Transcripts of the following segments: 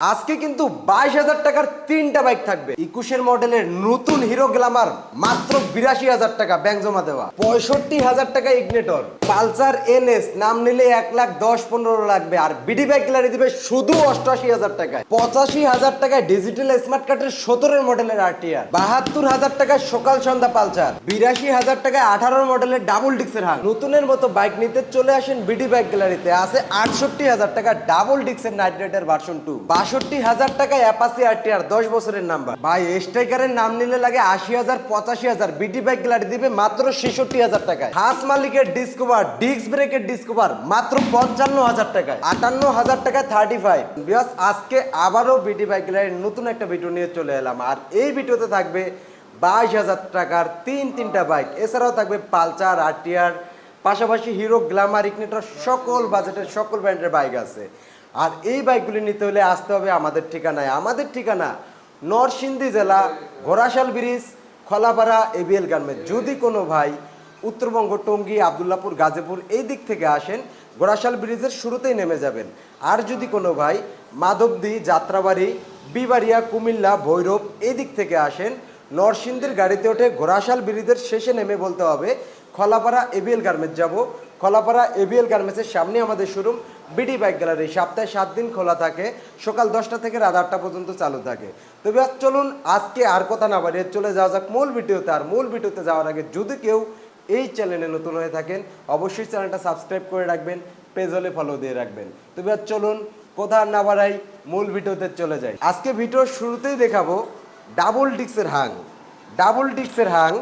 আজকে কিন্তু বাইশ হাজার টাকার তিনটা বাইক থাকবে। একুশের মডেলের নতুন হিরো গ্লামার মাত্র বিরাশি হাজার টাকা ব্যাংক জমা দেওয়া। পঁয়ষট্টি হাজার টাকা ইগনেটর। পালসার এনএস, নাম নিলে এক লাখ দশ পনেরো লাগবে। আর বিডি বাইক গ্যালারি দিবে শুধু অষ্টআশি হাজার টাকায়। পঁচাশি হাজার টাকায় ডিজিটাল স্মার্ট কার্ডের সতেরো মডেলের আরটিআর বাহাত্তর হাজার টাকায় সকাল সন্ধ্যা পালসার। বিরাশি হাজার টাকায় আঠারো মডেলের ডাবল ডিক্সের হাং নতুনের মতো বাইক নিতে চলে আসেন বিডি বাইক গ্যালারিতে। আছে আটষট্টি হাজার টাকা ডাবল ডিক্সের নাইট রাইডার ভার্সন টু বাষট্টি হাজার টাকা অ্যাপাসি আরটিআর দশ বছরের নাম্বার ভাই স্ট্রাইকারের নাম নিলে লাগে আশি হাজার, পঁচাশি হাজার বিডি বাইক গ্যালারি দিবে মাত্র ছেষট্টি হাজার টাকায়। হাস মালিকের ডিসকভার ডিস্ক ব্রেকের ডিসকভার মাত্র পঞ্চান্ন হাজার টাকায়। আটান্ন হাজার টাকায় থার্টি ফাইভ বিকজ আজকে আবারও বিডি বাইক গ্যালারির নতুন একটা ভিডিও নিয়ে চলে এলাম। আর এই ভিডিওতে থাকবে বাইশ হাজার টাকার তিন, তিনটা বাইক এছাড়াও থাকবে পালচার আরটিআর পাশাপাশি হিরো গ্ল্যামার ইগনিটর সকল বাজেটের সকল ব্র্যান্ডের বাইক আছে। আর এই বাইকগুলি নিতে হলে আসতে হবে আমাদের ঠিকানায়। আমাদের ঠিকানা নরসিংদী জেলা, Ghorashal bridge, Khalapara ABL garment যদি কোনো ভাই উত্তরবঙ্গ, টঙ্গী, আবদুল্লাপুর, গাজীপুর এই দিক থেকে আসেন গোড়াশাল ব্রিজের শুরুতেই নেমে যাবেন। আর যদি কোনো ভাই মাধবদী, যাত্রাবাড়ি, বিবাড়িয়া, কুমিল্লা, ভৈরব এই দিক থেকে আসেন, নরসিংদীর গাড়িতে ওঠে ঘোড়াশাল ব্রিজের শেষে নেমে বলতে হবে, খলাপাড়া এবিএল গার্মেন্ট যাব। খলাপাড়া এবিএল গার্মেন্টসের সামনে আমাদের শোরুম বিডি বাইক গ্যালারি সপ্তাহে সাত দিন খোলা থাকে, সকাল দশটা থেকে রাত আটটা পর্যন্ত চালু থাকে। তবে আজ চলুন আজকে আর কথা না বাড়িয়ে চলে যাওয়া যাক মূল ভিডিওতে। আর মূল ভিডিওতে যাওয়ার আগে যদি কেউ এই চ্যানেলে নতুন হয়ে থাকেন, অবশ্যই চ্যানেলটা সাবস্ক্রাইব করে রাখবেন পেজ হলে ফলো দিয়ে রাখবেন। তবে আর চলুন কথা না বাড়াই, মূল ভিডিওতে চলে যাই। আজকে ভিডিওর শুরুতেই দেখাবো ডাবল ডিক্সের হাং ডাবল ডিক্সের হাং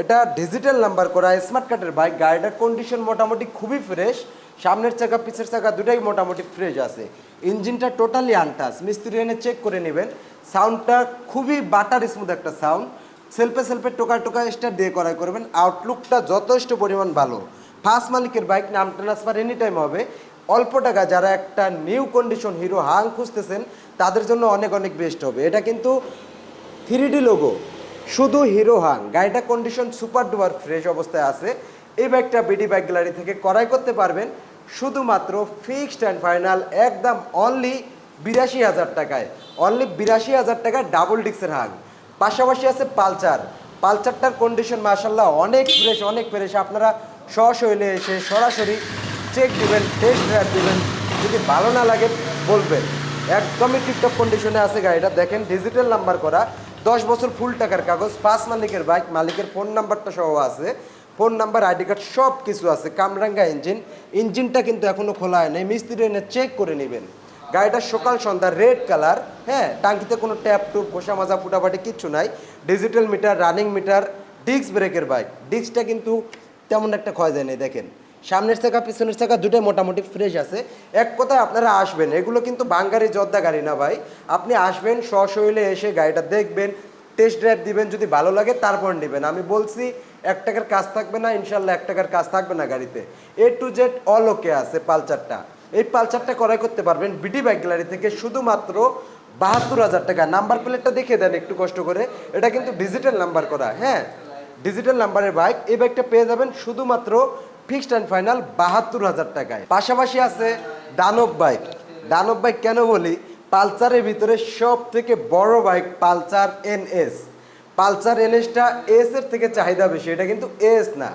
এটা ডিজিটাল নাম্বার করা স্মার্ট কার্ডের বাইক গাড়িটার কন্ডিশন মোটামুটি খুবই ফ্রেশ সামনের চাকা, পিছের চাকা দুটাই মোটামুটি ফ্রেশ আছে। ইঞ্জিনটা টোটালি আনটাস মিস্ত্রি এনে চেক করে নেবেন। সাউন্ডটা খুবই বাটার স্মুথ একটা সাউন্ড সেলফে সেলফে টোকা টোকা স্টার দিয়ে করাই করবেন। আউটলুকটা যথেষ্ট পরিমাণ ভালো। ফার্স্ট মালিকের বাইক নাম ট্রান্সফার এনি টাইম হবে। অল্প টাকা যারা একটা নিউ কন্ডিশন হিরো হাং খুঁজতেছেন, তাদের জন্য অনেক অনেক বেস্ট হবে। এটা কিন্তু থ্রি ডি লোগো শুধু হিরো হাং গাড়িটা কন্ডিশন সুপার ডুপার ফ্রেশ অবস্থায় আছে। এই ব্যাগটা বিডি ব্যাগ গ্যালারি থেকে করাই করতে পারবেন শুধুমাত্র ফিক্সড অ্যান্ড ফাইনাল একদম অনলি বিরাশি হাজার টাকায়। অনলি বিরাশি হাজার টাকায় ডাবল ডিক্সের হাং পাশাপাশি আছে পালচার পালচারটার কন্ডিশন মাসাল্লাহ অনেক ফ্রেশ অনেক ফ্রেশ আপনারা সশৈলে এসে সরাসরি চেক দিবেন টেস্ট ড্রাইভ দিবেন। যদি ভালো না লাগে বলবেন। একদমই টিপটপ কন্ডিশনে আছে গাড়িটা। দেখেন ডিজিটাল নাম্বার করা। দশ বছর ফুল টাকার কাগজ, পাঁচ মালিকের বাইক মালিকের ফোন নাম্বারটা সহ আছে। ফোন নাম্বার আইডি কার্ড সব কিছু আছে। কামরাঙ্গা ইঞ্জিন ইঞ্জিনটা কিন্তু এখনও খোলা হয় নাই। মিস্ত্রি এনে চেক করে নেবেন। গাড়িটা সকাল, সন্ধ্যা রেড কালার হ্যাঁ টাঙ্কিতে কোনো ট্যাপ টুপ ঘষা মাজা, ফুটাফাটি কিচ্ছু নাই। Digital meter running meter disc ব্রেকের বাইক ডিস্কটা কিন্তু তেমন একটা ক্ষয় যায় নাই, দেখেন। সামনের চাকা, পিছনের চাকা দুটোই মোটামুটি ফ্রেশ আছে। এক কথায় আপনারা আসবেন, এগুলো কিন্তু বাঙ্গারি জর্দা গাড়ি না ভাই। আপনি আসবেন সশৈলে এসে গাড়িটা দেখবেন টেস্ট ড্রাইভ দিবেন, যদি ভালো লাগে তারপর নেবেন। আমি বলছি, এক টাকার কাজ থাকবে না, ইনশাল্লাহ এক টাকার কাজ থাকবে না গাড়িতে। A to Z all okay আছে পালচারটা। এই পালচারটা ক্রয় করতে পারবেন বিডি বাইক গ্যালারি থেকে শুধুমাত্র বাহাত্তর হাজার টাকা। নাম্বার প্লেটটা দেখে দেন একটু কষ্ট করে। এটা কিন্তু ডিজিটাল নাম্বার করা হ্যাঁ? ডিজিটাল নাম্বারের বাইক এই বাইকটা পেয়ে যাবেন শুধুমাত্র ফিক্সড অ্যান্ড ফাইনাল বাহাত্তর হাজার টাকায়। পাশাপাশি আছে দানব বাইক। দানব বাইক কেন বলি? পালসারের ভিতরে সব থেকে বড় বাইক পালসার এনএস পালসার এনএসটা এস এর থেকে চাহিদা বেশি, এটা কিন্তু এস না।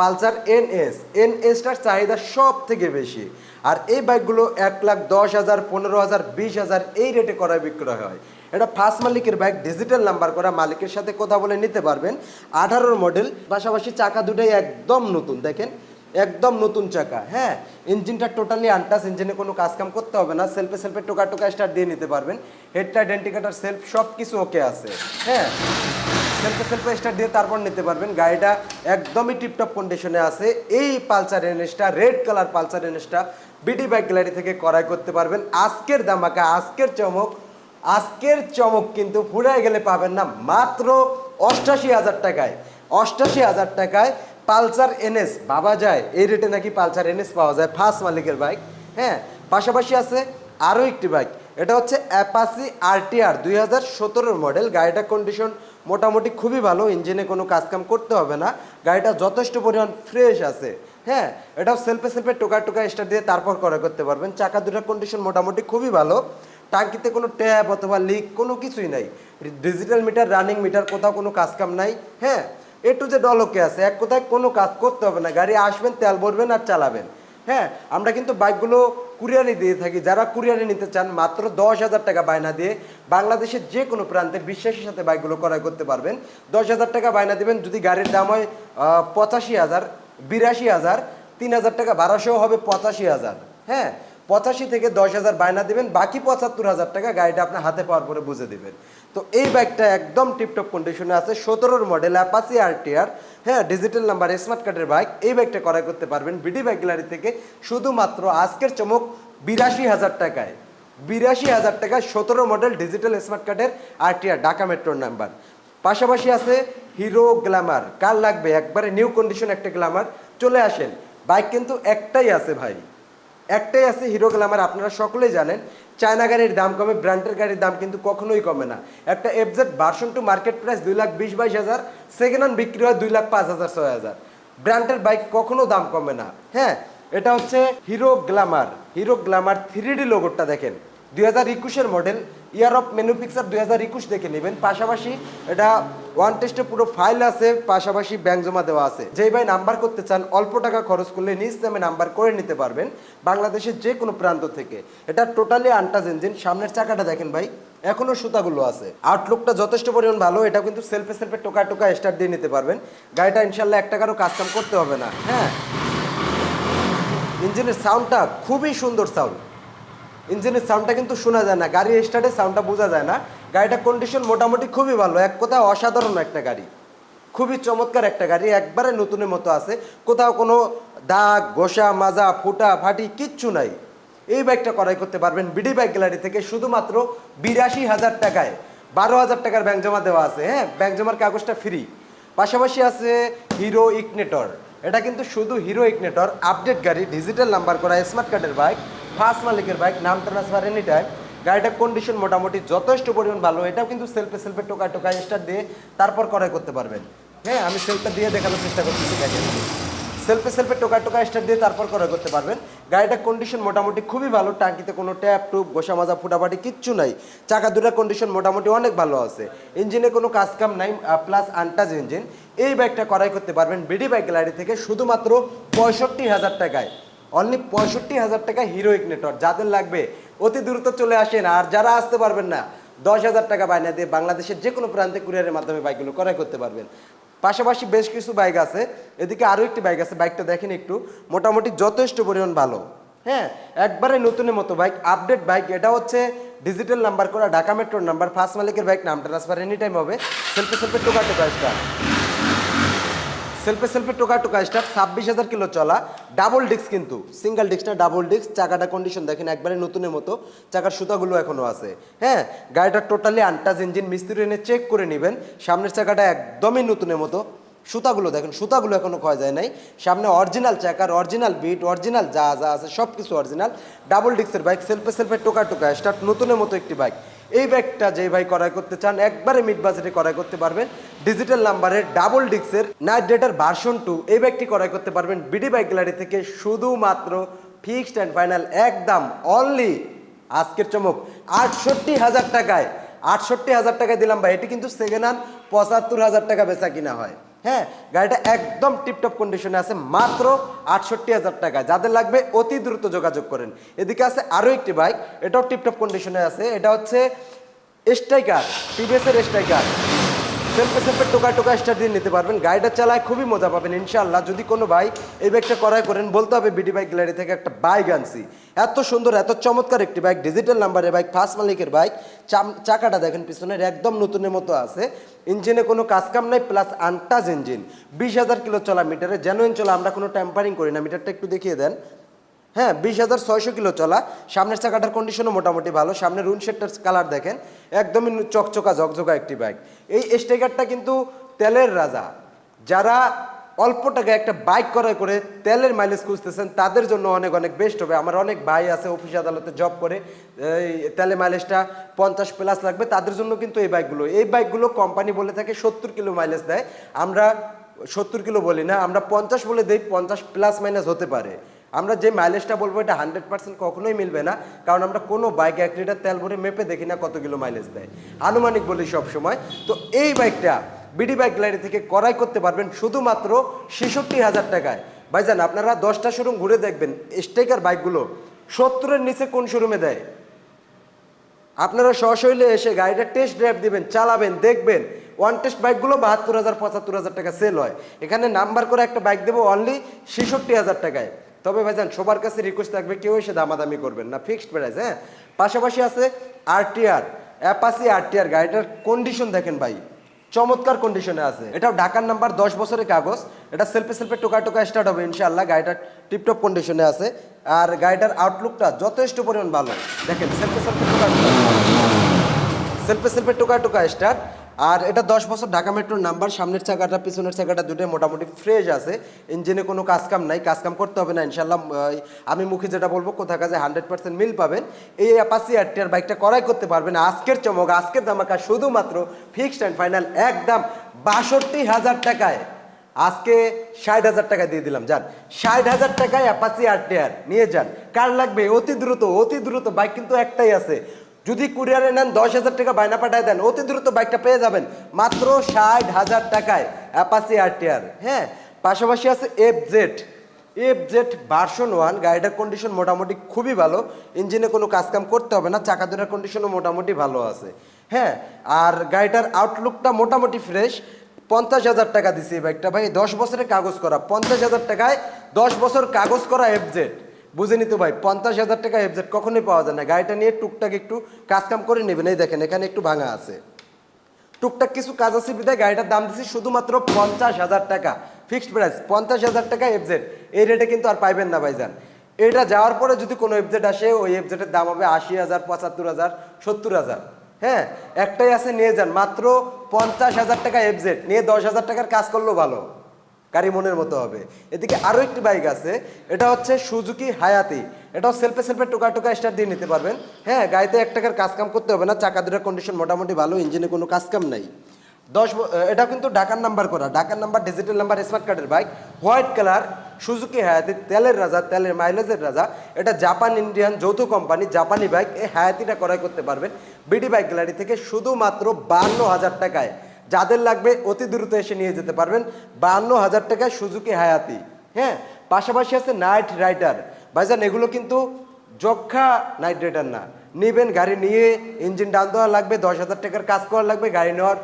পালসার এনএস এনএসটার চাহিদা সব থেকে বেশি। আর এই বাইকগুলো এক লাখ দশ হাজার, পনেরো হাজার, বিশ হাজার এই রেটে করায় বিক্রয় হয়। এটা ফার্স্ট মালিকের বাইক, ডিজিটাল নাম্বার করা মালিকের সাথে কথা বলে নিতে পারবেন। আঠারোর মডেল, পাশাপাশি চাকা দুটোই একদম নতুন, দেখেন। একদম নতুন চাকা হ্যাঁ? ইঞ্জিনটা টোটালি আনটাস ইঞ্জিনে কোনো কাজ কাম করতে হবে না সেলফে সেলফে টোকা টোকা স্টার্ট দিয়ে নিতে পারবেন। হেডটা ডেন্টিকেটার সেলফ সব কিছু ওকে আছে হ্যাঁ? সেলফে সেলফে স্টার্ট দিয়ে তারপর নিতে পারবেন। গাড়িটা একদমই টিপটপ কন্ডিশনে আছে। এই পালসার এনএসটা রেড কালার পালসার এনএসটা বিডি বাইক গ্যালারি থেকে ক্রয় করতে পারবেন। আজকের দামাকা আজকের চমক আজকের চমক কিন্তু ফুরায় গেলে পাবেন না, মাত্র অষ্টাশি হাজার টাকায়। অষ্টাশি হাজার টাকায় পালসার এনএস, বাবা যায়। এই রেটে নাকি পালসার এনএস পাওয়া যায় ফার্স্ট মালিকের বাইক হ্যাঁ? পাশাপাশি আছে আরও একটি বাইক এটা হচ্ছে অ্যাপাসি আরটিআর দুই হাজার সতেরোর মডেল গাড়িটার কন্ডিশন মোটামুটি খুবই ভালো ইঞ্জিনে কোনো কাজকাম করতে হবে না। গাড়িটা যথেষ্ট পরিমাণ ফ্রেশ আছে হ্যাঁ? এটাও সেলফে সেলফে টোকা টোকা স্টার্ট দিয়ে তারপর করা করতে পারবেন। চাকা দুটার কন্ডিশন মোটামুটি খুবই ভালো। টাঙ্কিতে কোনো ট্যাপ অথবা লিক কোনো কিছুই নাই। ডিজিটাল মিটার রানিং মিটার কোথাও কোনো কাজ কাম নাই হ্যাঁ? এ টু যে ডলকে আছে, এক কোথায় কোনো কাজ করতে হবে না, গাড়ি আসবেন, তেল ভরবেন আর চালাবেন। হ্যাঁ আমরা কিন্তু বাইকগুলো কুরিয়ারে দিয়ে থাকি, যারা কুরিয়ারে নিতে চান, মাত্র দশ হাজার টাকা বায়না দিয়ে বাংলাদেশের যে কোনো প্রান্তে বিশ্বাসের সাথে বাইকগুলো ক্রয় করতে পারবেন। দশ হাজার টাকা বায়না দিবেন, যদি গাড়ির দাম হয় পঁচাশি হাজার, বিরাশি হাজার, তিন হাজার টাকা, বারোশো হবে পঁচাশি হাজার। হ্যাঁ পঁচাশি থেকে দশ হাজার বায়না দিবেন, বাকি পঁচাত্তর হাজার টাকা গাড়িটা আপনার হাতে পাওয়ার পরে বুঝে দিবেন। তো এই বাইকটা একদম টিপটপ কন্ডিশনে আছে, সতেরোর মডেল অ্যাপাসি আর টিআর হ্যাঁ ডিজিটাল নাম্বার স্মার্ট কার্ডের বাইক এই বাইকটা ক্রয় করতে পারবেন। বিডি বাইক গ্যালারি থেকে শুধুমাত্র আজকের চমক বিরাশি হাজার টাকায়। বিরাশি হাজার টাকায় সতেরো মডেল ডিজিটাল স্মার্ট কার্ডের আর টিআর ঢাকা মেট্রোর নাম্বার পাশাপাশি আছে হিরো গ্ল্যামার কার লাগবে? একবারে নিউ কন্ডিশন একটা গ্ল্যামার চলে আসেন। বাইক কিন্তু একটাই আছে ভাই। একটাই আছে হিরো গ্ল্যামার আপনারা সকলেই জানেন। চায়না গাড়ির দাম কমে, ব্র্যান্ডের গাড়ির দাম কিন্তু কখনোই কমে না। একটা FZ version two market price দুই লাখ বিশ বাইশ হাজার সেকেন্ড হ্যান্ড বিক্রি হয় দুই লাখ পাঁচ হাজার, ছয় হাজার। ব্র্যান্ডের বাইক কখনো দাম কমে না। হ্যাঁ এটা হচ্ছে Hero Glamour Hero Glamour three D লোগোটা দেখেন। দুই হাজার একুশের মডেল ইয়ার অফ পিকচার দুই হাজার একুশ দেখে নেবেন। পাশাপাশি এটা ওয়ান টেস্টে পুরো ফাইল আছে, পাশাপাশি ব্যাংক জমা দেওয়া আছে। যেই ভাই নাম্বার করতে চান, অল্প টাকা খরচ করলে নিজ নামে নাম্বার করে নিতে পারবেন বাংলাদেশের যে কোনো প্রান্ত থেকে। এটা টোটালি আনটাচ ইঞ্জিন সামনের চাকাটা দেখেন ভাই এখনও সুতাগুলো আছে। আউটলুকটা যথেষ্ট পরিমাণ ভালো। এটা কিন্তু সেলফে সেলফে টোকা টোকা স্টার্ট দিয়ে নিতে পারবেন। গাড়িটা ইনশাল্লাহ এক টাকারও কাজ কাম করতে হবে না। হ্যাঁ। ইঞ্জিনের সাউন্ডটা খুবই সুন্দর সাউন্ড ইঞ্জিনের সাউন্ডটা কিন্তু শোনা যায় না। গাড়ি স্টার্টে সাউন্ডটা বোঝা যায় না। গাড়িটার কন্ডিশন মোটামুটি খুবই ভালো। এক কোথাও অসাধারণ একটা গাড়ি। খুবই চমৎকার একটা গাড়ি। একবারে নতুনের মতো আছে। কোথাও কোনো দাগ, ঘষা, মাজা, ফুটা, ফাটি কিচ্ছু নাই। এই বাইকটা ক্রয় করতে পারবেন বিডি বাইক গ্যালারি থেকে শুধুমাত্র বিরাশি হাজার টাকায়। বারো হাজার টাকার ব্যাংক জমা দেওয়া আছে। হ্যাঁ ব্যাংক জমার কাগজটা ফ্রি পাশাপাশি আছে হিরো ইগনেটর এটা কিন্তু শুধু হিরো ইগনেটর আপডেট গাড়ি ডিজিটাল নাম্বার করা স্মার্ট কার্ডের বাইক ফার্স্ট মালিকের বাইক, নাম ট্রান্সফার এনি টাইম গাড়িটার কন্ডিশন মোটামুটি যথেষ্ট পরিমাণ ভালো। এটাও কিন্তু সেলফে সেলফে টোকা টোকা স্টার্ট দিয়ে তারপর ক্রয় করতে পারবেন। হ্যাঁ আমি সেলফটা দিয়ে দেখানোর চেষ্টা করতেছি দেখেন সেলফে সেলফে টোকা টোকা স্টার্ট দিয়ে তারপর ক্রয় করতে পারবেন। গাড়িটার কন্ডিশন মোটামুটি খুবই ভালো। টাঙ্কিতে কোনো ট্যাপ টুপ গোসা মাজা, ফুটাফাটি কিচ্ছু নাই। চাকা দুটার কন্ডিশন মোটামুটি অনেক ভালো আছে। ইঞ্জিনে কোনো কাজ কাম নাই প্লাস আনটাচ ইঞ্জিন এই বাইকটা ক্রয় করতে পারবেন। বিডি বাইক গ্যালারি থেকে শুধুমাত্র পঁয়ষট্টি হাজার টাকায়। অনলি পঁয়ষট্টি হাজার টাকা হিরো ইগনেটর যাদের লাগবে অতি দ্রুত চলে আসেন। আর যারা আসতে পারবেন না, দশ হাজার টাকা বায়না দিয়ে বাংলাদেশের যে কোনো প্রান্তে কুরিয়ারের মাধ্যমে বাইকগুলো ক্রয় করতে পারবেন। পাশাপাশি বেশ কিছু বাইক আছে, এদিকে আরও একটি বাইক আছে, বাইকটা দেখেন একটু, মোটামুটি যথেষ্ট পরিমাণ ভালো। হ্যাঁ একবারে নতুনের মতো বাইক আপডেট বাইক, এটা হচ্ছে ডিজিটাল নাম্বার করা ঢাকা মেট্রোর নাম্বার ফার্স্ট মালিকের বাইক, নাম ট্রান্সফার এনি টাইম হবে সেলফে সেলফে টোকা টোকা সেলফে সেলফে টোকা টোকা স্টার ছাব্বিশ হাজার কিলো চলা ডাবল ডিস্ক কিন্তু। সিঙ্গেল ডিস্ক না ডাবল ডিস্ক চাকাটা কন্ডিশন দেখেন, একবারে নতুনের মতো। চাকার সুতাগুলো এখনও আছে। হ্যাঁ গাড়িটা টোটালি আনটাচ ইঞ্জিন মিস্ত্রি এনে চেক করে নেবেন। সামনের চাকাটা একদমই নতুনের মতো। সুতাগুলো দেখেন, সুতাগুলো এখনও ক্ষয় যায় নাই। সামনে অরিজিনাল চাকার অরিজিনাল বিট অরিজিনাল যা যা আছে সব কিছু অরিজিনাল ডাবল ডিস্কের বাইক সেলফে সেলফে টোকা টোকা স্টার্ট নতুনের মতো একটি বাইক এই ব্যাগটা যে ভাই ক্রয় করতে চান, একবারে মিড বাজেটে ক্রয় করতে পারবেন। ডিজিটাল নাম্বারের ডাবল ডিক্সের নাইট ডেটার ভার্সন টু এই ব্যাগটি ক্রয় করতে পারবেন বিডি বাইক গ্যালারি থেকে শুধুমাত্র ফিক্সড অ্যান্ড ফাইনাল একদম অনলি আজকের চমক। আটষট্টি হাজার টাকায়, আটষট্টি হাজার টাকায় দিলাম ভাই, এটি কিন্তু সেকেন্ড হ্যান্ড পঁচাত্তর হাজার টাকা বেচা কিনা হয়। হ্যাঁ গাড়িটা একদম টিপটপ কন্ডিশনে আছে মাত্র আটষট্টি হাজার টাকা। যাদের লাগবে অতি দ্রুত যোগাযোগ করেন। এদিকে আছে আরও একটি বাইক, এটাও টিপটপ কন্ডিশনে আছে। এটা হচ্ছে স্ট্রাইকার টিভিএসের স্ট্রাইকার সেলফে সেলফে টোকা টোকা স্টার দিয়ে নিতে পারবেন। গাড়িটা চালায় খুবই মজা পাবেন, ইনশাআল্লাহ। যদি কোনো ভাই এই বাইকটা করাই করেন, বলতে হবে বিডি বাইক গ্যালারি থেকে একটা বাইক আনছি। এত সুন্দর, এত চমৎকার একটি বাইক ডিজিটাল নাম্বারের বাইক ফার্স্ট মালিকের বাইক চাকাটা দেখেন পিছনের একদম নতুনের মতো আছে। ইঞ্জিনে কোনো কাজকাম নাই প্লাস আনটাজ ইঞ্জিন বিশ হাজার কিলো চলা মিটারে জেনুইন চলা আমরা কোনো ট্যাম্পারিং করি না। মিটারটা একটু দেখিয়ে দেন। হ্যাঁ বিশ হাজার ছয়শো কিলো চলা। সামনের চাকাটার কন্ডিশনও মোটামুটি ভালো। সামনের রুন শেডটার কালার দেখেন। একদমই চকচকা, ঝকঝকা একটি বাইক এই স্টেকারটা কিন্তু তেলের রাজা। যারা অল্প টাকায় একটা বাইক ক্রয় করে তেলের মাইলেজ খুঁজতেছেন, তাদের জন্য অনেক অনেক বেস্ট হবে। আমার অনেক ভাই আছে অফিস আদালতে জব করে। এই তেলে মাইলেজটা পঞ্চাশ প্লাস লাগবে। তাদের জন্য কিন্তু এই বাইকগুলো এই বাইকগুলো কোম্পানি বলে থাকে, সত্তর কিলো মাইলেজ দেয়। আমরা সত্তর কিলো বলি না, আমরা পঞ্চাশ বলে দিই, পঞ্চাশ প্লাস মাইনাস হতে পারে। আমরা যে মাইলেজটা বলব, এটা হান্ড্রেড পার্সেন্ট কখনোই মিলবে না। কারণ আমরা কোনো বাইক এক লিটার তেল ভরে মেপে দেখি না কত কিলো মাইলেজ দেয়। আনুমানিক বলি সব সময় তো এই বাইকটা বিডি বাইক গ্যালারি থেকে করাই করতে পারবেন শুধুমাত্র ছেষট্টি হাজার টাকায়। ভাইজান, আপনারা দশটা শোরুম ঘুরে দেখবেন স্টেকার বাইকগুলো সত্তরের নিচে কোন শোরুমে দেয়? আপনারা সশৈলে এসে গাড়িটা টেস্ট ড্রাইভ দিবেন, চালাবেন, দেখবেন। ওয়ান টেস্ট বাইকগুলো বাহাত্তর হাজার, পঁচাত্তর হাজার টাকা সেল হয়। এখানে নাম্বার করে একটা বাইক দেবো অনলি ছেষট্টি হাজার টাকায়। তবে ভাইজান, সবার কাছে রিকোয়েস্ট থাকবে, কেউ এসে দামাদামি করবেন না। ফিক্সড প্রাইস হ্যাঁ? পাশাপাশি আছে আরটিআর অ্যাপাসি আরটিআর গাড়িটার কন্ডিশন দেখেন ভাই। চমৎকার কন্ডিশনে আছে। এটাও ঢাকার নাম্বার দশ বছরের কাগজ। এটা সেলফে সেলফে টোকা টোকা স্টার্ট হবে, ইনশাআল্লাহ। গাড়িটা টিপটপ কন্ডিশনে আছে। আর গাড়িটার আউটলুকটা যথেষ্ট পরিমাণ ভালো। দেখেন সেলফে সেলফে টোকা সেলফে সেলফে টোকা টোকা স্টার্ট আর এটা দশ বছর ঢাকা মেট্রোর নাম্বার, সামনের চাকাটা, পিছনের চাকাটা দুটোই মোটামুটি ফ্রেশ আছে। ইঞ্জিনে কোনো কাজকাম নাই কাজকাম করতে হবে না ইনশাল্লাহ আমি মুখে যেটা বলব, কোথা কাজে হান্ড্রেড পার্সেন্ট মিল পাবেন। এই অ্যাপাসি আরটিআর বাইকটা করাই করতে পারবেন। আজকের চমক, আজকের দামাকা শুধুমাত্র ফিক্সড অ্যান্ড ফাইনাল একদম বাষট্টি হাজার টাকায়। আজকে ষাট হাজার টাকা দিয়ে দিলাম, যান। ষাট হাজার টাকায় অ্যাপাসি আরটিআর নিয়ে যান। কার লাগবে? অতি দ্রুত অতি দ্রুত বাইক কিন্তু একটাই আছে। যদি কুরিয়ারে নেন দশ হাজার টাকা বায়না পাঠায় দেন, অতি দ্রুত বাইকটা পেয়ে যাবেন। মাত্র ষাট হাজার টাকায় অ্যাপাসি আরটিআর। হ্যাঁ পাশাপাশি আছে F Z F Z version one, গাড়িটার কন্ডিশন মোটামুটি খুবই ভালো। ইঞ্জিনে কোনো কাজকাম করতে হবে না, চাকা দুটার কন্ডিশনও মোটামুটি ভালো আছে। হ্যাঁ আর গাড়িটার আউটলুকটা মোটামুটি ফ্রেশ পঞ্চাশ হাজার টাকা দিছি এই বাইকটা ভাই, দশ বছরের কাগজ করা। পঞ্চাশ হাজার টাকায় দশ বছর কাগজ করা এফজেড। বুঝেনি তো ভাই, পঞ্চাশ হাজার টাকা এফজেড কখনোই পাওয়া যায় না। গাড়িটা নিয়ে টুকটাক একটু কাজ কাম করে নেবেন। এই দেখেন, এখানে একটু ভাঙা আছে। টুকটাক কিছু কাজ আছে বিধায় গাড়িটার দাম দিচ্ছি শুধুমাত্র পঞ্চাশ হাজার টাকা। ফিক্সড প্রাইস পঞ্চাশ হাজার টাকা এফজেড এই রেটে কিন্তু আর পাইবেন না ভাইজান। এটা যাওয়ার পরে যদি কোনো এফজেড আসে, ওই এফজেডের দাম হবে আশি হাজার, পঁচাত্তর হাজার, সত্তর হাজার। হ্যাঁ একটাই আছে, নিয়ে যান। মাত্র পঞ্চাশ হাজার টাকা এফজেড নিয়ে দশ হাজার টাকার কাজ করলেও ভালো। গাড়ি মনের মতো হবে। এদিকে আরও একটি বাইক আছে, এটা হচ্ছে সুজুকি হায়াতি। এটাও সেলফে সেলফে টোকা টোকা স্টার দিয়ে নিতে পারবেন। হ্যাঁ গাড়িতে এক টাকার কাজ কাম করতে হবে না, চাকা দুটার কন্ডিশন মোটামুটি ভালো ইঞ্জিনে কোনো কাজ কাম নাই। দশ এটা কিন্তু ঢাকার নাম্বার করা, ঢাকার নাম্বার ডিজিটাল নাম্বার স্মার্ট কার্ডের bike white colour Suzuki Hayate, তেলের রাজা, তেলের মাইলেজের রাজা। এটা জাপান ইন্ডিয়ান যৌথ কোম্পানি জাপানি বাইক এই হায়াতিটা ক্রয় করতে পারবেন। বিডি বাইক গ্যালারি থেকে শুধুমাত্র বান্ন হাজার টাকায়। যাদের লাগবে অতি দ্রুত এসে নিয়ে যেতে পারবেন বান্ন হাজার টাকায় সুজুকি হায়াতি। হ্যাঁ পাশাপাশি আছে নাইট রাইডার। ভাইজান, এগুলো কিন্তু যক্ষা নাইট রাইডার না। নিবেন গাড়ি নিয়ে, ইঞ্জিন ডান দেওয়া লাগবে দশ হাজার টাকার কাজ করা লাগবে, গাড়ি নেওয়ার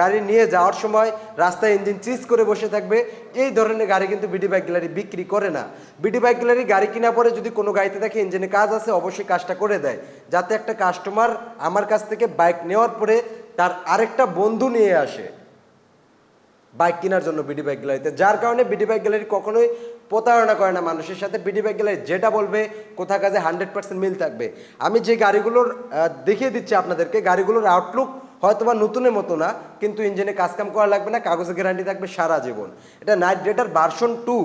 গাড়ি নিয়ে যাওয়ার সময় রাস্তায় ইঞ্জিন চিজ করে বসে থাকবে। এই ধরনের গাড়ি কিন্তু বিডি বাইক গ্যালারি বিক্রি করে না। বিডি বাইক গ্যালারি গাড়ি কিনা পরে যদি কোনো গাড়িতে দেখে ইঞ্জিনে কাজ আছে, অবশ্যই কাজটা করে দেয়। যাতে একটা কাস্টমার আমার কাছ থেকে বাইক নেওয়ার পরে তার আরেকটা বন্ধু নিয়ে আসে। বাইক কেনার জন্য বিডি বাইক গ্যালারিতে যার কারণে বিডি বাইক গ্যালারি কখনোই প্রতারণা করে না মানুষের সাথে। বিডি বাইক গ্যালারি যেটা বলবে, কোথা কাজে হান্ড্রেড পার্সেন্ট মিল থাকবে। আমি যে গাড়িগুলোর দেখিয়ে দিচ্ছি আপনাদেরকে, গাড়িগুলোর আউটলুক হয়তো বা নতুনের মতো না, কিন্তু ইঞ্জিনে কাজকাম করা লাগবে না কাগজে গ্যারান্টি থাকবে সারা জীবন। এটা নাইট ডেটার ভার্সন টু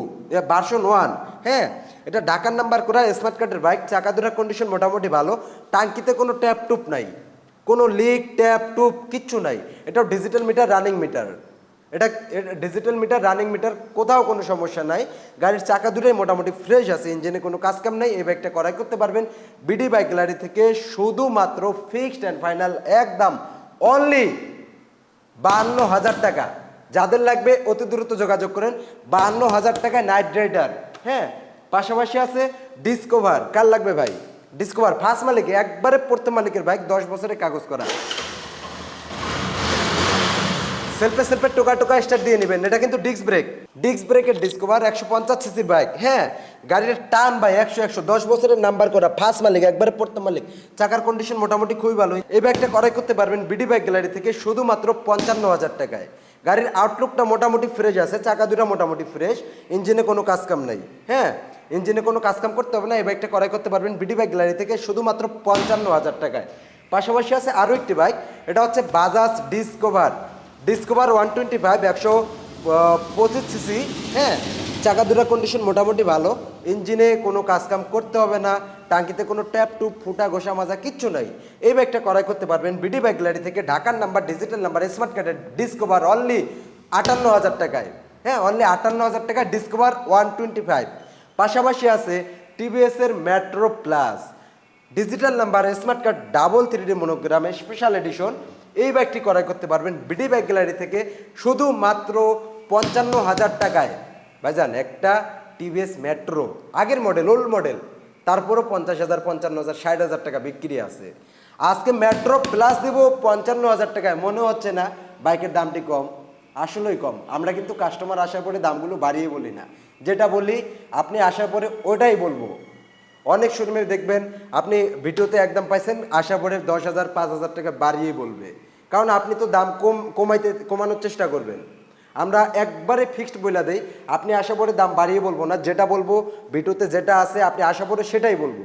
ভার্সন ওয়ান হ্যাঁ? এটা ঢাকার নাম্বার করা স্মার্ট কার্ডের বাইক চাকা দুটার কন্ডিশন মোটামুটি ভালো, টাঙ্কিতে কোনো ট্যাপ টুপ নাই। কোনো লিক ট্যাপ টুপ কিচ্ছু নাই। এটাও ডিজিটাল মিটার রানিং মিটার এটা ডিজিটাল মিটার রানিং মিটার কোথাও কোনো সমস্যা নাই। গাড়ির চাকা দুটোই মোটামুটি ফ্রেশ আছে ইঞ্জিনে কোনো কাজ কাম নাই, এই বাইকটা করাই করতে পারবেন। বিডি বাইক গ্যালারি থেকে শুধুমাত্র ফিক্সড অ্যান্ড ফাইনাল একদম অনলি বাহান্ন হাজার টাকা। যাদের লাগবে অতি দ্রুত যোগাযোগ করেন। বাহান্ন হাজার টাকায় নাইট রাইডার হ্যাঁ পাশাপাশি আছে ডিসকভার কার লাগবে ভাই? ডিসকভার ফার্স্ট মালিক একবারে প্রথম মালিকের বাইক দশ বছরের কাগজ করা। সেলফে সেলফে টোকা টোকা স্টার্ট দিয়ে নেবেন। এটা কিন্তু ডিস্ক ব্রেক ডিস্ক ব্রেকের ডিসকভার একশো পঞ্চাশ সিসি বাইক হ্যাঁ গাড়ির টান বাই একশো একশো, দশ বছরের নাম্বার করা ফার্স্ট মালিক, একবারে প্রথম মালিক। চাকার কন্ডিশন মোটামুটি খুবই ভালো। এই বাইকটা ক্রয় করতে পারবেন বিডি বাইক গ্যালারি থেকে শুধুমাত্র পঞ্চান্ন হাজার টাকায়। গাড়ির আউটলুকটা মোটামুটি ফ্রেশ আছে চাকা দুটা মোটামুটি ফ্রেশ ইঞ্জিনে কোনো কাজকাম নাই। হ্যাঁ ইঞ্জিনে কোনো কাজকাম করতে হবে না, এই বাইকটা ক্রয় করতে পারবেন বিডি বাইক গ্যালারি থেকে শুধুমাত্র পঞ্চান্ন হাজার টাকায়। পাশাপাশি আছে আরও একটি বাইক এটা হচ্ছে Bajaj Discover Discover one twenty five একশো পঁচিশ সিসি হ্যাঁ চাকা দুটার কন্ডিশন মোটামুটি ভালো ইঞ্জিনে কোনো কাজকাম করতে হবে না টাঙ্কিতে কোনো ট্যাপ, টুপ, ফুটা, ঘোষা, মাজা কিচ্ছু নাই। এই ব্যাগটা ক্রয় করতে পারবেন বিডি ব্যাগ গ্যালারি থেকে, ঢাকার নাম্বার, ডিজিটাল নাম্বার, স্মার্ট কার্ডের ডিসকভার অনলি আটান্ন হাজার টাকায়। হ্যাঁ অনলি আটান্ন হাজার টাকায় ডিসকভার ওয়ান টোয়েন্টি ফাইভ। পাশাপাশি আছে টিভিএস এর Metro plus digital number, smart card, double three D মনোগ্রামে স্পেশাল এডিশন এই ব্যাগটি ক্রয় করতে পারবেন বিডি ব্যাগ গ্যালারি থেকে শুধুমাত্র পঞ্চান্ন হাজার টাকায়। ভাইজান, একটা টিভিএস মেট্রো আগের মডেল ওল্ড মডেল তারপরও পঞ্চাশ হাজার, পঞ্চান্ন হাজার, ষাট হাজার টাকা বিক্রি আছে। আজকে মেট্রো প্লাস দিব পঞ্চান্ন হাজার টাকায়। মনে হচ্ছে না বাইকের দামটি কম? আসলেই কম। আমরা কিন্তু কাস্টমার আসার পরে দামগুলো বাড়িয়ে বলি না। যেটা বলি, আপনি আসার পরে ওটাই বলব। অনেক শোরুমে দেখবেন, আপনি ভিডিওতে একদম পাইছেন, আসার পরে দশ হাজার, পাঁচ হাজার টাকা বাড়িয়ে বলবে। কারণ আপনি তো দাম কম, কমাইতে, কমানোর চেষ্টা করবেন। আমরা একবারে ফিক্সড বলে দেই। আপনি আশা পরে দাম বাড়িয়ে বলব না, যেটা বলব ভিডিওতে যেটা আছে, আপনি আশা পরে সেটাই বলব।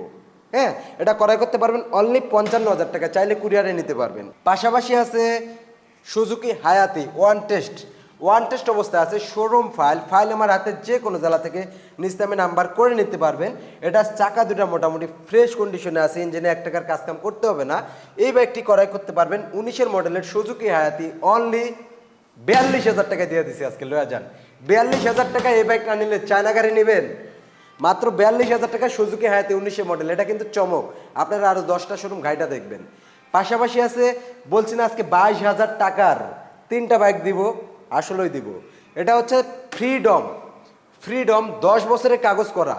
হ্যাঁ এটা ক্রয় করতে পারবেন অনলি পঞ্চান্ন হাজার টাকা, চাইলে কুরিয়ারে নিতে পারবেন। পাশাপাশি আছে সুজুকি হায়াতি ওয়ান টেস্ট ওয়ান টেস্ট অবস্থায় আছে শোরুম ফাইল ফাইল আমার হাতে যে কোনো জেলা থেকে নিস্তামে নাম্বার করে নিতে পারবেন। এটা চাকা দুটা মোটামুটি ফ্রেশ কন্ডিশনে আছে ইঞ্জিনে এক টাকার কাজ কাম করতে হবে না। এই বাইকটি ক্রয় করতে পারবেন উনিশের মডেলের সুজুকি হায়াতি অনলি বিয়াল্লিশ হাজার টাকা দিয়ে দিছি আজকে, লয়া যান। বিয়াল্লিশ হাজার টাকা এই বাইক না নিলে চায়না গাড়ি নেবেন? মাত্র বিয়াল্লিশ হাজার টাকা সুজুকি হায়াতে উনিশে মডেল এটা কিন্তু চমক। আপনারা আরও দশটা শোরুম গাড়িটা দেখবেন। পাশাপাশি আছে, বলছি না আজকে বাইশ হাজার টাকার তিনটা বাইক দিব, আসলেই দিব। এটা হচ্ছে ফ্রিডম ফ্রিডম দশ বছরের কাগজ করা।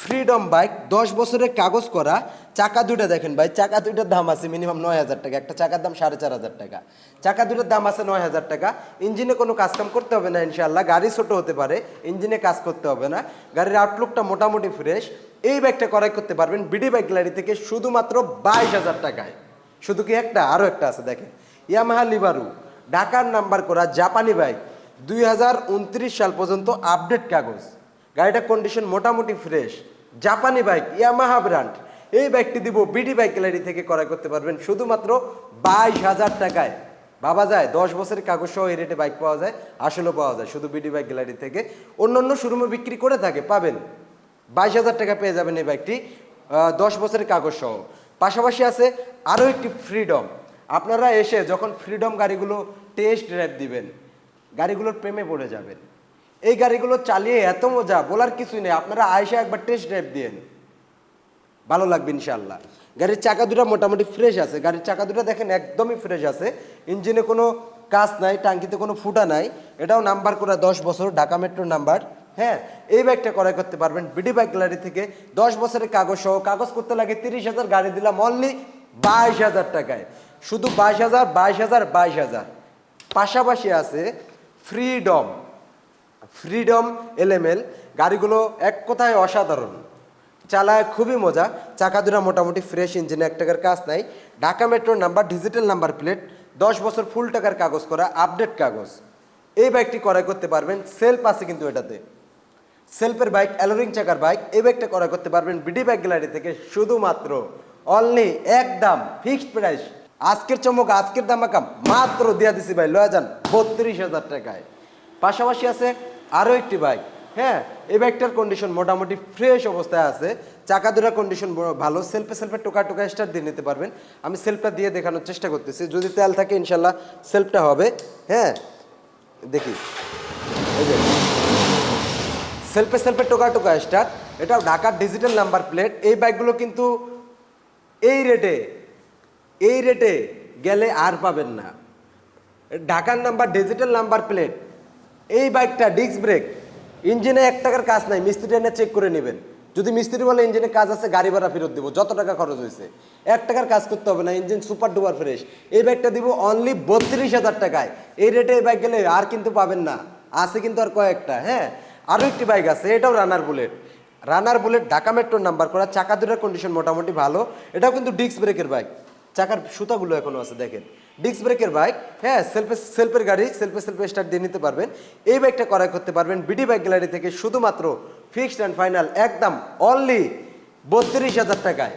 ফ্রিডম বাইক দশ বছরের কাগজ করা, চাকা দুইটা দেখেন ভাই, চাকা দুইটার দাম আছে মিনিমাম নয় হাজার টাকা, একটা চাকার দাম সাড়ে চার হাজার টাকা। চাকা দুইটার দাম আছে নয় হাজার টাকা, ইঞ্জিনে কোনো কাজকাম করতে হবে না ইনশাল্লাহ গাড়ি ছোট হতে পারে, ইঞ্জিনে কাজ করতে হবে না, গাড়ির আউটলুকটা মোটামুটি ফ্রেশ এই বাইকটা ক্রয় করতে পারবেন বিডি বাইক গ্যালারি থেকে শুধুমাত্র বাইশ হাজার টাকায়। শুধু কি একটা? আরও একটা আছে, দেখেন। ইয়ামাহা লিবারু ঢাকার নাম্বার করা জাপানি বাইক দুই হাজার উনত্রিশ সাল পর্যন্ত আপডেট কাগজ। গাড়িটার কন্ডিশন মোটামুটি ফ্রেশ জাপানি বাইক ইয়ামাহা ব্র্যান্ড এই বাইকটি দিব বিডি বাইক গ্যালারি থেকে ক্রয় করতে পারবেন। শুধুমাত্র বাইশ হাজার টাকায়। ভাবা যায়, দশ বছরের কাগজ সহ এই রেটে বাইক পাওয়া যায়, আসলেও পাওয়া যায়। শুধু বিডি বাইক গ্যালারি থেকে। অন্য অন্য শোরুমে বিক্রি করে থাকে, পাবেন। বাইশ হাজার টাকা পেয়ে যাবেন এই বাইকটি দশ বছরের কাগজ সহ। পাশাপাশি আছে আরও একটি ফ্রিডম আপনারা এসে যখন ফ্রিডম গাড়িগুলো টেস্ট ড্রাইভ দিবেন, গাড়িগুলোর প্রেমে পড়ে যাবেন। এই গাড়িগুলো চালিয়ে এত মজা, বলার কিছুই নেই। আপনারা আয়সা একবার টেস্ট ড্রাইভ দিয়েন। ভালো লাগবে ইনশাল্লাহ গাড়ির চাকা দুটা মোটামুটি ফ্রেশ আছে। গাড়ির চাকা দুটা দেখেন একদমই ফ্রেশ আছে। ইঞ্জিনে কোনো কাজ নাই টাঙ্কিতে কোনো ফুটা নাই। এটাও নাম্বার করা দশ বছর, ঢাকা মেট্রোর নাম্বার। হ্যাঁ এই বাইকটা ক্রয় করতে পারবেন বিডি বাইক গ্যালারি থেকে। দশ বছরের কাগজ সহ, কাগজ করতে লাগে তিরিশ হাজার, গাড়ি দিলাম অনলি বাইশ হাজার টাকায়। শুধু বাইশ হাজার বাইশ হাজার বাইশ হাজার। পাশাপাশি আছে ফ্রিডম ফ্রিডম এলএমএল গাড়িগুলো এক কথায় অসাধারণ। চালায় খুবই মজা। চাকা দুটা মোটামুটি ফ্রেশ, ইঞ্জিনে এক টাকার কাজ নাই। ঢাকা মেট্রোর নাম্বার, ডিজিটাল নাম্বার প্লেট, দশ বছর ফুল টাকার কাগজ করা আপডেট কাগজ। এই বাইকটি ক্রয় করতে পারবেন, সেলফ আছে কিন্তু এটাতে। সেলফের বাইক, অ্যালোরিং চাকার বাইক, এই বাইকটা ক্রয় করতে পারবেন বিডি বাইক গ্যালারি থেকে শুধুমাত্র। অনলি একদম ফিক্সড প্রাইস। আজকের চমক, আজকের দামাকাম, মাত্র দিয়া দিছি ভাই, লয়া যান, বত্রিশ হাজার টাকায়। পাশাপাশি আছে আরও একটি বাইক হ্যাঁ এই বাইকটার কন্ডিশন মোটামুটি ফ্রেশ অবস্থায় আছে। চাকা দুটা কন্ডিশন ভালো। সেলফে সেলফে টোকা টোকা স্টার্ট দিয়ে নিতে পারবেন। আমি সেলফটা দিয়ে দেখানোর চেষ্টা করতেছি। যদি তেল থাকে, ইনশাল্লাহ সেলফটা হবে। হ্যাঁ দেখি। সেলফে সেলফে টোকা টোকা স্টার এটাও ঢাকার ডিজিটাল নাম্বার প্লেট এই বাইকগুলো কিন্তু এই রেটে এই রেটে গেলে আর পাবেন না। ঢাকার নাম্বার ডিজিটাল নাম্বার প্লেট এই বাইকটা ডিস্ক ব্রেক ইঞ্জিনে এক টাকার কাজ নাই, মিস্ত্রি এনে চেক করে নেবেন। যদি মিস্ত্রি বলে ইঞ্জিনে কাজ আছে, গাড়ি ভাড়া ফেরত দিব, যত টাকা খরচ হয়েছে। এক টাকার কাজ করতে হবে না ইঞ্জিন সুপার ডুপার ফ্রেশ এই বাইকটা দিব অনলি বত্রিশ হাজার টাকায়। এই রেটে এই বাইক গেলে আর কিন্তু পাবেন না। আছে কিন্তু আর কয়েকটা হ্যাঁ? আরও একটি বাইক আছে, এটাও Runner Bullet Runner Bullet Dhaka মেট্রোর নাম্বার করা, চাকা দুটার কন্ডিশন মোটামুটি ভালো। এটাও কিন্তু ডিস্ক ব্রেকের বাইক। চাকার সুতাগুলো এখনও আছে, দেখেন। ডিস্ক ব্রেকের বাইক হ্যাঁ সেলফে সেলফের গাড়ি সেলফে সেলফে স্টার্ট দিয়ে নিতে পারবেন। এই বাইকটা ক্রয় করতে পারবেন বিডি বাইক গ্যালারি থেকে শুধুমাত্র ফিক্সড অ্যান্ড ফাইনাল একদম অনলি বত্রিশ হাজার টাকায়।